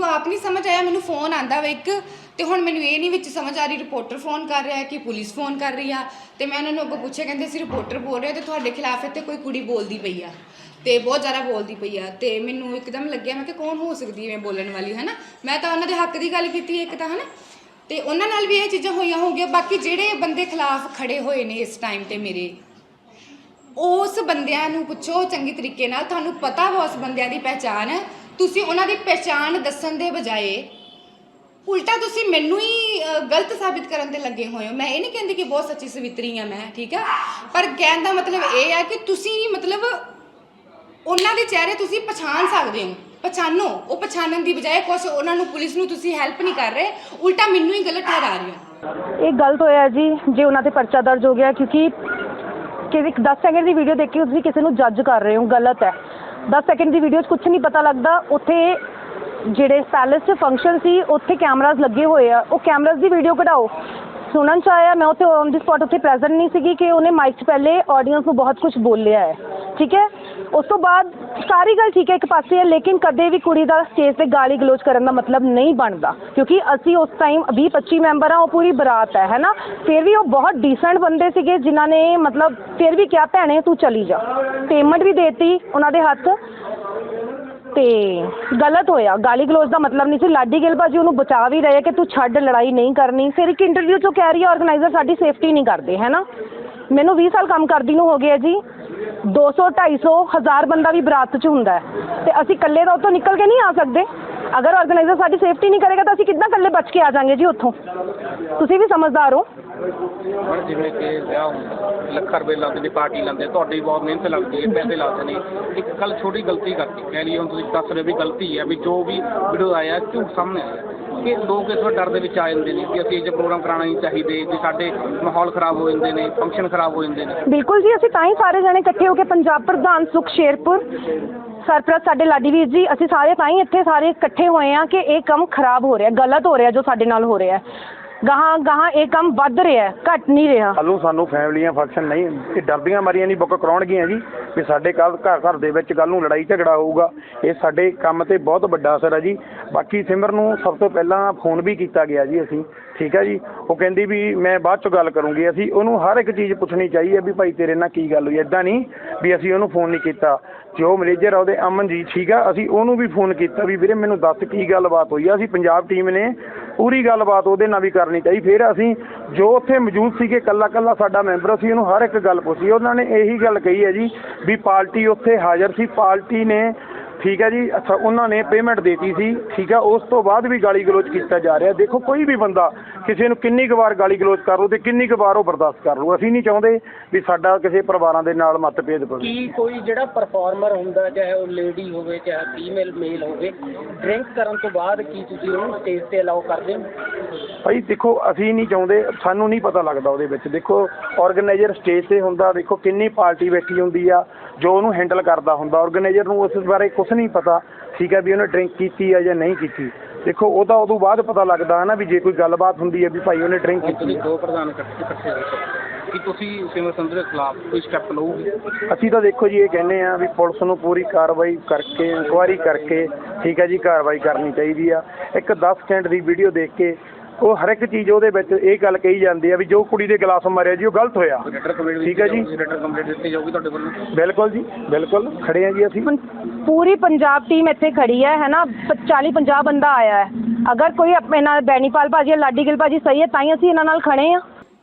ਮੈਨੂੰ ਆਪ ਨਹੀਂ ਸਮਝ ਆਇਆ, ਮੈਨੂੰ ਫੋਨ ਆਂਦਾ ਵਾ ਇੱਕ, ਤੇ ਹੁਣ ਮੈਨੂੰ ਇਹ ਨਹੀਂ ਵਿੱਚ ਸਮਝ ਆ ਰਹੀ ਰਿਪੋਰਟਰ ਫੋਨ ਕਰ ਰਿਹਾ ਕਿ ਪੁਲਿਸ ਫੋਨ ਕਰ ਰਹੀ ਆ, ਤੇ ਮੈਂ ਉਹਨਾਂ ਨੂੰ ਅੱਗੋਂ ਪੁੱਛਿਆ, ਕਹਿੰਦੇ ਅਸੀਂ ਰਿਪੋਰਟਰ ਬੋਲ ਰਹੇ ਤੇ ਤੁਹਾਡੇ ਖਿਲਾਫ ਇੱਥੇ ਕੋਈ ਕੁੜੀ ਬੋਲਦੀ ਪਈ ਆ, ਤੇ ਬਹੁਤ ਜ਼ਿਆਦਾ ਬੋਲਦੀ ਪਈ ਆ, ਤੇ ਮੈਨੂੰ ਇੱਕਦਮ ਲੱਗਿਆ, ਮੈਂ ਕਿ ਕੌਣ ਹੋ ਸਕਦੀ ਹੈ ਮੈਂ ਬੋਲਣ ਵਾਲੀ ਹੈ ਨਾ ਮੈਂ ਤਾਂ ਉਹਨਾਂ ਦੇ ਹੱਕ ਦੀ ਗੱਲ ਕੀਤੀ ਇੱਕ ਤਾਂ, ਹਨਾ? ਤੇ ਉਹਨਾਂ ਨਾਲ ਵੀ ਇਹ ਚੀਜ਼ਾਂ ਹੋਈਆਂ ਹੋਣਗੀਆਂ, ਬਾਕੀ ਜਿਹੜੇ ਬੰਦੇ ਖਿਲਾਫ ਖੜੇ ਹੋਏ ਨੇ ਇਸ ਟਾਈਮ ਤੇ ਮੇਰੇ, ਉਸ ਬੰਦਿਆਂ ਨੂੰ ਪੁੱਛੋ ਚੰਗੀ ਤਰੀਕੇ ਨਾਲ, ਤੁਹਾਨੂੰ ਪਤਾ ਵਾ ਉਸ ਬੰਦਿਆਂ ਦੀ ਪਹਿਚਾਣ ਤੁਸੀਂ ਉਹਨਾਂ ਦੀ ਪਹਿਚਾਣ ਦੱਸਣ ਦੇ ਬਜਾਏ ਉਲਟਾ ਤੁਸੀਂ ਮੈਨੂੰ ਹੀ ਅ, ਗਲਤ ਸਾਬਿਤ ਕਰਨ ਤੇ ਲੱਗੇ ਹੋਏ ਹੋ। ਮੈਂ ਇਹ ਨਹੀਂ ਕਹਿੰਦੀ ਕਿ ਬਹੁਤ ਸੱਚੀ ਸਵਿਤਰੀ ਆ ਮੈਂ ਠੀਕ ਆ? ਪਰ ਕਹਿਣ ਦਾ ਮਤਲਬ ਇਹ ਆ ਕਿ ਤੁਸੀਂ ਮਤਲਬ ਉਹਨਾਂ ਦੇ ਚਿਹਰੇ ਤੁਸੀਂ ਪਛਾਣ ਸਕਦੇ ਹੋ ਪਛਾਣੋ। ਉਹ ਪਛਾਣਨ ਦੀ ਬਜਾਏ ਕੁਛ ਉਹਨਾਂ ਨੂੰ ਪੁਲਿਸ ਨੂੰ ਤੁਸੀਂ ਹੈਲਪ ਨਹੀਂ ਕਰ ਰਹੇ। ਉਲਟਾ ਮੈਨੂੰ ਹੀ ਗਲਤ ਠਹਿਰਾ ਰਹੇ ਹੋ। ਇਹ ਗਲਤ ਹੋਇਆ ਜੀ ਜੇ ਉਹਨਾਂ ਤੇ ਪਰਚਾ ਦਰਜ ਹੋ ਗਿਆ ਕਿਉਂਕਿ ਕਿ 10 ਸੈਕਿੰਡ ਦੀ ਵੀਡੀਓ ਦੇਖ ਕੇ ਤੁਸੀਂ ਕਿਸੇ ਨੂੰ ਜੱਜ ਕਰ ਰਹੇ ਹੋ ਗਲਤ ਹੈ। 10 ਸੈਕਿੰਡ ਦੀ ਵੀਡੀਓ 'ਚ ਕੁਝ ਨਹੀਂ ਪਤਾ ਲੱਗਦਾ। ਉੱਥੇ ਜਿਹੜੇ ਪੈਲੇਸ 'ਚ ਫੰਕਸ਼ਨ ਸੀ, ਉੱਥੇ ਕੈਮਰਾਜ਼ ਲੱਗੇ ਹੋਏ ਆ। ਉਹ ਕੈਮਰਾਜ਼ ਦੀ ਵੀਡੀਓ ਕਢਾਓ। ਸੁਣਨ ਚ ਆਇਆ, ਮੈਂ ਉੱਥੇ ਔਨ ਦੀ ਸਪੌਟ ਉੱਥੇ ਪ੍ਰੈਜ਼ੈਂਟ ਨਹੀਂ ਸੀਗੀ ਕਿ ਉਹਨੇ ਮਾਈਕ 'ਚ ਪਹਿਲੇ ਆਡੀਅנס ਨੂੰ ਬਹੁਤ ਕੁਝ ਬੋਲਿਆ ਹੈ। ਠੀਕ ਹੈ? ਉਸ ਤੋਂ ਬਾਅਦ ਸਾਰੀ ਗੱਲ ਠੀਕ ਹੈ ਇੱਕ ਪਾਸੇ ਹੈ, ਲੇਕਿਨ ਕਦੇ ਵੀ ਕੁੜੀ ਦਾ ਸਟੇਜ ਤੇ ਗਾਲੀ ਗਲੋਚ ਕਰਨ ਦਾ ਮਤਲਬ ਨਹੀਂ ਬਣਦਾ। ਕਿਉਂਕਿ ਅਸੀਂ ਉਸ ਟਾਈਮ 20 25 ਮੈਂਬਰ ਆ ਉਹ ਪੂਰੀ ਬਰਾਤ ਹੈ, ਹੈਨਾ? ਫਿਰ ਵੀ ਉਹ ਬਹੁਤ ਡੀਸੈਂਟ ਬੰਦੇ ਸੀਗੇ, ਜਿਨ੍ਹਾਂ ਨੇ ਮਤਲਬ ਫਿਰ ਵੀ ਕਿਹਾ, ਭੈਣੇ, ਤੂੰ ਚਲੀ ਜਾ। ਪੇਮੈਂਟ ਵੀ ਦੇਤੀ ਉਹਨਾਂ ਦੇ ਹੱਥ। ਤੇ ਗਲਤ ਹੋਇਆ। ਗਾਲੀ ਗਲੋਚ ਦਾ ਮਤਲਬ ਨਹੀਂ ਸੀ। ਲਾਡੀ ਗਿੱਲ ਭਾਜੀ ਉਹਨੂੰ ਬਚਾ ਵੀ ਰਹੇ ਕਿ ਤੂੰ ਛੱਡ, ਲੜਾਈ ਨਹੀਂ ਕਰਨੀ। ਫਿਰ ਇੱਕ ਇੰਟਰਵਿਊ ਚੋਂ ਕਹਿ ਰਹੀ ਹੈ ਆਰਗੇਨਾਈਜ਼ਰ ਸਾਡੀ ਸੇਫਟੀ ਨਹੀਂ ਕਰਦੇ ਹੈ ਨਾ ਮੈਨੂੰ 20 ਸਾਲ ਕੰਮ ਕਰਦੀ ਨੂੰ ਹੋ ਗਏ ਜੀ। 200 250 ਹਜ਼ਾਰ ਬੰਦਾ ਵੀ ਬਰਾਤ 'ਚ ਹੁੰਦਾ ਹੈ। ਤੇ ਅਸੀਂ ਇਕੱਲੇ ਤਾਂ ਉੱਥੋਂ ਨਿਕਲ ਕੇ ਨਹੀਂ ਆ ਸਕਦੇ। ਅਗਰ ਆਰਗੇਨਾਈਜ਼ਰ ਸਾਡੀ ਸੇਫਟੀ ਨਹੀਂ ਕਰੇਗਾ ਤਾਂ ਅਸੀਂ ਕਿੱਦਾਂ ਇਕੱਲੇ ਬਚ ਕੇ ਆ ਜਾਾਂਗੇ ਜੀ ਉੱਥੋਂ? ਤੁਸੀਂ ਵੀ ਸਮਝਦਾਰ ਹੋ। ਹੁਣ ਜਿਵੇਂ ਕਿ ਵਿਆਹ ਹੁੰਦਾ, ਲੱਖਾਂ ਰੁਪਏ ਲਾਉਂਦੇ ਨੇ, ਪਾਰਟੀ ਲਾਉਂਦੇ ਤੁਹਾਡੀ ਬਹੁਤ ਮਿਹਨਤ ਲੱਗਦੀ ਹੈ, ਪੈਸੇ ਲਾਉਂਦੇ ਨੇ ਇੱਕ ਕੱਲ ਛੋਟੀ ਗਲਤੀ ਕਰਤੀ ਕਹਿ ਲਈ ਹੁਣ ਤੁਸੀਂ ਦੱਸ ਰਹੇ ਵੀ ਗਲਤੀ ਹੈ, ਵੀ ਜੋ ਵੀ ਵੀਡੀਓ ਆਇਆ ਝੂਠ ਸਾਹਮਣੇ ਆਇਆ। ਕਿ ਲੋਕ ਇਸ ਵਾਰ ਡਰ ਦੇ ਵਿੱਚ ਆ ਜਾਂਦੇ ਨੇ ਕਿ ਅਸੀਂ ਇਹ ਜਿਹਾ ਪ੍ਰੋਗਰਾਮ ਕਰਾਉਣਾ ਨਹੀਂ ਚਾਹੀਦੇ ਕਿ ਸਾਡੇ ਮਾਹੌਲ ਖਰਾਬ ਹੋ ਜਾਂਦੇ ਨੇ ਫੰਕਸ਼ਨ ਖਰਾਬ ਹੋ ਜਾਂਦੇ ਨੇ। ਬਿਲਕੁਲ ਜੀ, ਅਸੀਂ ਤਾਂ ਹੀ ਸਾਰੇ ਜਣੇ ਇਕੱਠੇ ਹੋ ਕੇ ਪੰਜਾਬ ਪ੍ਰਧਾਨ ਸੁਖ ਸ਼ੇਰਪੁਰ ਸਰਪ੍ਰਸਤ ਸਾਡੇ ਲਾਡੀ ਵੀਰ ਜੀ, ਅਸੀਂ ਸਾਰੇ ਤਾਂ ਹੀ ਇੱਥੇ ਸਾਰੇ ਇਕੱਠੇ ਹੋਏ ਆ ਕਿ ਇਹ ਕੰਮ ਖਰਾਬ ਹੋ ਰਿਹਾ, ਗਲਤ ਹੋ ਰਿਹਾ ਜੋ ਸਾਡੇ ਨਾਲ ਹੋ ਰਿਹਾ ਗਾਹਾਂ ਗਾਹਾਂ ਇਹ ਕੰਮ ਵੱਧ ਰਿਹਾ ਹੈ, ਘਟ ਨਹੀਂ ਰਿਹਾ। ਕੱਲ੍ਹ ਨੂੰ ਸਾਨੂੰ ਫੈਮਲੀਆਂ ਫੰਕਸ਼ਨ ਨਹੀਂ ਇਹ ਡਰਦੀਆਂ ਮਾਰੀਆਂ ਨਹੀਂ ਬੁੱਕ ਕਰਾਉਣਗੀਆਂ ਜੀ ਵੀ ਸਾਡੇ ਕੱਲ ਘਰ ਘਰ ਦੇ ਵਿੱਚ ਕੱਲ ਨੂੰ ਲੜਾਈ ਝਗੜਾ ਹੋਊਗਾ ਇਹ ਸਾਡੇ ਕੰਮ ਤੇ ਬਹੁਤ ਵੱਡਾ ਅਸਰ ਹੈ ਜੀ। ਬਾਕੀ ਸਿਮਰ ਨੂੰ ਸਭ ਤੋਂ ਪਹਿਲਾਂ ਫੋਨ ਵੀ ਕੀਤਾ ਗਿਆ ਜੀ ਅਸੀਂ ਠੀਕ ਹੈ ਜੀ? ਉਹ ਕਹਿੰਦੀ ਵੀ ਮੈਂ ਬਾਅਦ ਚੋਂ ਗੱਲ ਕਰੂੰਗੀ ਅਸੀਂ ਉਹਨੂੰ ਹਰ ਇੱਕ ਚੀਜ਼ ਪੁੱਛਣੀ ਚਾਹੀਏ ਵੀ ਭਾਈ ਤੇਰੇ ਨਾਲ ਕੀ ਗੱਲ ਹੋਈ ਐਦਾਂ ਨਹੀਂ ਵੀ ਅਸੀਂ ਉਹਨੂੰ ਫੋਨ ਨਹੀਂ ਕੀਤਾ। ਜੋ ਮੈਨੇਜਰ ਆ ਉਹਦੇ ਅਮਨਜੀਤ ਠੀਕ ਆ ਅਸੀਂ ਉਹਨੂੰ ਵੀ ਫੋਨ ਕੀਤਾ ਵੀ ਵੀਰੇ ਮੈਨੂੰ ਦੱਸ ਕੀ ਗੱਲਬਾਤ ਹੋਈ ਆ ਅਸੀਂ ਪੰਜਾਬ ਟੀਮ ਨੇ ਪੂਰੀ ਗੱਲਬਾਤ ਉਹਦੇ ਨਾਲ ਵੀ ਕਰਨੀ ਚਾਹੀ। ਫਿਰ ਅਸੀਂ ਜੋ ਉੱਥੇ ਮੌਜੂਦ ਸੀਗੇ, ਕੱਲਾ ਕੱਲਾ ਸਾਡਾ ਮੈਂਬਰ ਸੀ, ਉਹਨੂੰ ਹਰ ਇੱਕ ਗੱਲ ਪੁੱਛੀ। ਉਹਨਾਂ ਨੇ ਇਹੀ ਗੱਲ ਕਹੀ ਹੈ ਜੀ ਵੀ ਪਾਰਟੀ ਉੱਥੇ ਹਾਜ਼ਰ ਸੀ। ਪਾਰਟੀ ਨੇ ਠੀਕ ਹੈ ਜੀ ਅੱਛਾ ਉਹਨਾਂ ਨੇ ਪੇਮੈਂਟ ਦੇਤੀ ਸੀ ਠੀਕ ਹੈ ਉਸ ਤੋਂ ਬਾਅਦ ਵੀ ਗਾਲੀ ਗਲੋਚ ਕੀਤਾ ਜਾ ਰਿਹਾ। ਦੇਖੋ ਕੋਈ ਵੀ ਬੰਦਾ ਕਿਸੇ ਨੂੰ ਕਿੰਨੀ ਕੁ ਵਾਰ ਗਾਲੀ ਗਲੋਚ ਕਰ ਲਓ ਤੇ ਕਿੰਨੀ ਕੁ ਵਾਰ ਉਹ ਬਰਦਾਸ਼ਤ ਕਰ ਲਓ ਅਸੀਂ ਨਹੀਂ ਚਾਹੁੰਦੇ ਵੀ ਸਾਡਾ ਕਿਸੇ ਪਰਿਵਾਰਾਂ ਦੇ ਨਾਲ ਮਤਭੇਦ ਪਵੇ ਕੀ ਕੋਈ ਜਿਹੜਾ ਪਰਫਾਰਮਰ ਹੁੰਦਾ ਚਾਹੇ ਉਹ ਲੇਡੀ ਹੋਵੇ ਚਾਹੇ ਫੀਮੇਲ ਮੇਲ ਹੋਵੇ ਡਰਿੰਕ ਕਰਨ ਤੋਂ ਬਾਅਦ ਕੀ ਤੁਸੀਂ ਉਹਨੂੰ ਸਟੇਜ ਤੇ ਅਲਾਉ ਕਰਦੇ ਹੋ? ਭਾਈ ਦੇਖੋ ਅਸੀਂ ਨਹੀਂ ਚਾਹੁੰਦੇ ਸਾਨੂੰ ਨਹੀਂ ਪਤਾ ਲੱਗਦਾ ਉਹਦੇ ਵਿੱਚ। ਦੇਖੋ ਆਰਗੇਨਾਈਜ਼ਰ ਸਟੇਜ ਤੇ ਹੁੰਦਾ ਦੇਖੋ ਕਿੰਨੀ ਪਾਰਟੀ ਬੈਠੀ ਹੁੰਦੀ ਆ ਜੋ ਉਹਨੂੰ ਹੈਂਡਲ ਕਰਦਾ ਹੁੰਦਾ ਆਰਗੇਨਾਈਜ਼ਰ ਨੂੰ ਉਸ ਬਾਰੇ ਕੁਝ ਨਹੀਂ ਪਤਾ ਠੀਕ ਹੈ ਵੀ ਉਹਨੇ ਡਰਿੰਕ ਕੀਤੀ ਆ ਜਾਂ ਨਹੀਂ ਕੀਤੀ। ਦੇਖੋ ਉਹਦਾ ਉਦੋਂ ਬਾਅਦ ਪਤਾ ਲੱਗਦਾ ਹੈ ਨਾ ਵੀ ਜੇ ਕੋਈ ਗੱਲਬਾਤ ਹੁੰਦੀ ਹੈ ਵੀ ਭਾਈ ਉਹਨੇ ਡਰਿੰਕ ਕੀਤੀ ਹੈ। ਦੋ ਪ੍ਰਧਾਨ ਇਕੱਠੇ ਹੋ ਕੀ ਤੁਸੀਂ ਸਿਮਰ ਸੰਧੂ ਦੇ ਖਿਲਾਫ ਕੋਈ ਸਟੈਪ ਲਓਗੇ? ਅਸੀਂ ਤਾਂ ਦੇਖੋ ਜੀ ਇਹ ਕਹਿੰਦੇ ਆ ਵੀ ਪੁਲਿਸ ਨੂੰ ਪੂਰੀ ਕਾਰਵਾਈ ਕਰਕੇ ਇਨਕੁਆਇਰੀ ਕਰਕੇ ਠੀਕ ਹੈ ਜੀ ਕਾਰਵਾਈ ਕਰਨੀ ਚਾਹੀਦੀ ਆ। ਇੱਕ 10 ਸਕਿੰਟ ਦੀ ਵੀਡੀਓ ਦੇਖ ਕੇ ਉਹ ਹਰ ਇੱਕ ਚੀਜ਼ ਉਹਦੇ ਵਿੱਚ ਇਹ ਗੱਲ ਕਹੀ ਜਾਂਦੀ ਆ ਵੀ ਜੋ ਕੁੜੀ ਦੇ ਗਲਾਸ ਮਾਰਿਆ ਜੀ ਉਹ ਗਲਤ ਹੋਇਆ। ਠੀਕ ਹੈ ਜੀ। ਲੈਟਰ ਕੰਪਲੀਟ ਦਿੱਤੀ ਜਾਊਗੀ ਤੁਹਾਡੇ ਵੱਲੋਂ। ਬਿਲਕੁਲ ਜੀ ਬਿਲਕੁਲ। ਖੜੇ ਆ ਜੀ ਅਸੀਂ। ਹੁਣ ਪੂਰੀ ਪੰਜਾਬ ਟੀਮ ਇੱਥੇ ਖੜੀ ਹੈ ਹੈ ਨਾ? 40 50 ਬੰਦਾ ਆਇਆ ਹੈ। ਅਗਰ ਕੋਈ ਆਪਣੇ ਨਾਲ ਬੈਨੀਪਾਲ ਭਾਜੀ ਜਾਂ ਲਾਡੀ ਗਿੱਲ ਭਾਜੀ ਸਹੀ ਹੈ ਤਾਂ ਹੀ ਅਸੀਂ ਇਹਨਾਂ ਨਾਲ ਖੜੇ ਆ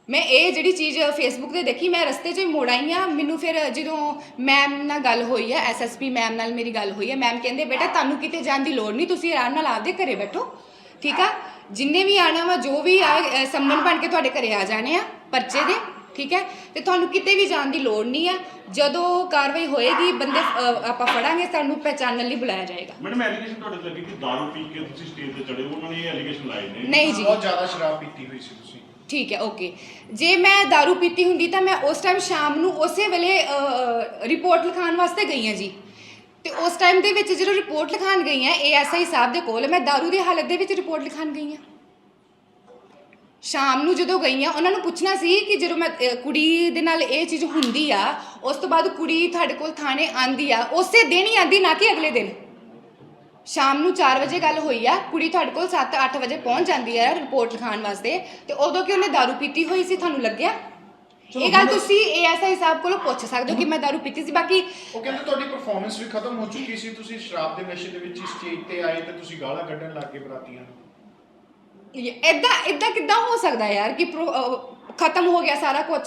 ਮੈਂ ਇਹ ਜਿਹੜੀ ਚੀਜ਼ ਫੇਸਬੁੱਕ ਤੇ ਦੇਖੀ ਮੈਂ ਰਸਤੇ 'ਚ ਹੀ ਮੋੜ ਆਈ ਆ ਮੈਨੂੰ ਫਿਰ ਜਦੋਂ ਮੈਮ ਨਾਲ ਗੱਲ ਹੋਈ ਹੈ ਐਸਐਸਪੀ ਮੈਮ ਨਾਲ ਮੇਰੀ ਗੱਲ ਹੋਈ ਹੈ ਮੈਮ ਕਹਿੰਦੇ ਬੇਟਾ ਤੁਹਾਨੂੰ ਕਿਤੇ ਜਾਣ ਦੀ ਲੋੜ ਨਹੀਂ ਤੁਸੀਂ ਆਰਾਮ ਨਾਲ ਆਪਦੇ ਘਰੇ ਬੈਠੋ। ਠੀਕ ਆ? ਜਿੰਨੇ ਵੀ ਆਣਾ ਵਾ ਜੋ ਵੀ ਆ ਸੰਮਨ ਬਣ ਕੇ ਤੁਹਾਡੇ ਘਰੇ ਆ ਜਾਣੇ ਆ ਪਰਚੇ ਦੇ ਠੀਕ ਹੈ? ਤੇ ਤੁਹਾਨੂੰ ਕਿਤੇ ਵੀ ਜਾਣ ਦੀ ਲੋੜ ਨਹੀਂ ਆ। ਜਦੋਂ ਕਾਰਵਾਈ ਹੋਏਗੀ ਬੰਦੇ ਆਪਾਂ ਫੜਾਂਗੇ ਤੁਹਾਨੂੰ ਪਹਿਚਾਨਣ ਲਈ ਬੁਲਾਇਆ ਜਾਏਗਾ। ਮੈਡਮ ਐਲੀਗੇਸ਼ਨ ਤੁਹਾਡੇ ਲੱਗੀ ਕਿ ਦਾਰੂ ਪੀ ਕੇ ਤੁਸੀਂ ਸਟੇਜ ਤੇ ਚੜੇ ਹੋ, ਉਹਨਾਂ ਨੇ ਇਹ ਐਲੀਗੇਸ਼ਨ ਲਾਏ ਨੇ। ਨਹੀਂ ਜੀ। ਬਹੁਤ ਜ਼ਿਆਦਾ ਸ਼ਰਾਬ ਪੀਤੀ ਹੋਈ ਸੀ ਤੁਸੀਂ। ਠੀਕ ਹੈ ਓਕੇ ਜੇ ਮੈਂ दारू ਪੀਤੀ ਹੁੰਦੀ ਤਾਂ ਮੈਂ ਉਸ ਟਾਈਮ ਸ਼ਾਮ ਨੂੰ ਉਸੇ ਵੇਲੇ ਰਿਪੋਰਟ ਲਿਖਾਉਣ ਵਾਸਤੇ ਗਈ ਹਾਂ ਜੀ। ਤੇ ਉਸ ਟਾਈਮ ਦੇ ਵਿੱਚ ਜਦੋਂ ਰਿਪੋਰਟ ਲਿਖਾਉਣ ਗਈ ਹਾਂ ਏਐਸਆਈ ਸਾਹਿਬ ਦੇ ਕੋਲ ਮੈਂ दारू ਦੀ ਹਾਲਤ ਦੇ ਵਿੱਚ ਰਿਪੋਰਟ ਲਿਖਾਉਣ ਗਈ ਹਾਂ ਸ਼ਾਮ ਨੂੰ ਜਦੋਂ ਗਈ ਹਾਂ ਉਹਨਾਂ ਨੂੰ ਪੁੱਛਣਾ ਸੀ ਕਿ ਜਦੋਂ ਮੈਂ ਅ, ਕੁੜੀ ਦੇ ਨਾਲ ਇਹ ਚੀਜ਼ ਹੁੰਦੀ ਆ ਉਸ ਤੋਂ ਬਾਅਦ ਕੁੜੀ ਤੁਹਾਡੇ ਕੋਲ ਥਾਣੇ ਆਂਦੀ ਆ ਉਸੇ ਦਿਨ ਹੀ ਆਂਦੀ ਨਾ ਕਿ ਅਗਲੇ ਦਿਨ ਸ਼ਾਮ ਨੂੰ 4 ਵਜੇ ਗੱਲ ਹੋਈ ਆ ਕੁੜੀ ਤੁਹਾਡੇ ਕੋਲ 7-8 ਵਜੇ ਪਹੁੰਚ ਜਾਂਦੀ ਹੈ ਰਿਪੋਰਟ ਲਿਖਾਉਣ ਵਾਸਤੇ ਤੇ ਉਦੋਂ ਕਿ ਉਹਨੇ दारू ਪੀਤੀ ਹੋਈ ਸੀ ਤੁਹਾਨੂੰ ਲੱਗਿਆ ਇਹ ਗੱਲ ਤੁਸੀਂ ਏਐਸਆਈ ਸਾਹਿਬ ਕੋਲੋਂ ਪੁੱਛ ਸਕਦੇ ਹੋ ਕਿ ਮੈਂ दारू ਪੀਤੀ ਸੀ ਬਾਕੀ ਉਹ ਕਹਿੰਦੇ ਤੁਹਾਡੀ ਪਰਫਾਰਮੈਂਸ ਵੀ ਖਤਮ ਹੋ ਚੁੱਕੀ ਸੀ ਤੁਸੀਂ ਸ਼ਰਾਬ ਦੇ ਨਸ਼ੇ ਦੇ ਵਿੱਚ ਹੀ ਸਟੇਜ ਤੇ ਆਏ ਤੇ ਤੁਸੀਂ ਗਾਲਾਂ ਕੱਢਣ ਲੱਗ ਗਏ ਬਰਾਤੀਆਂ ਨੂੰ। ਇਦਾਂ ਇਦਾਂ ਕਿੱਦਾਂ ਹੋ ਸਕਦਾ ਯਾਰ ਕਿ ਖਤਮ ਹੋ ਗਿਆ ਸਾਰਾ ਕੁਝ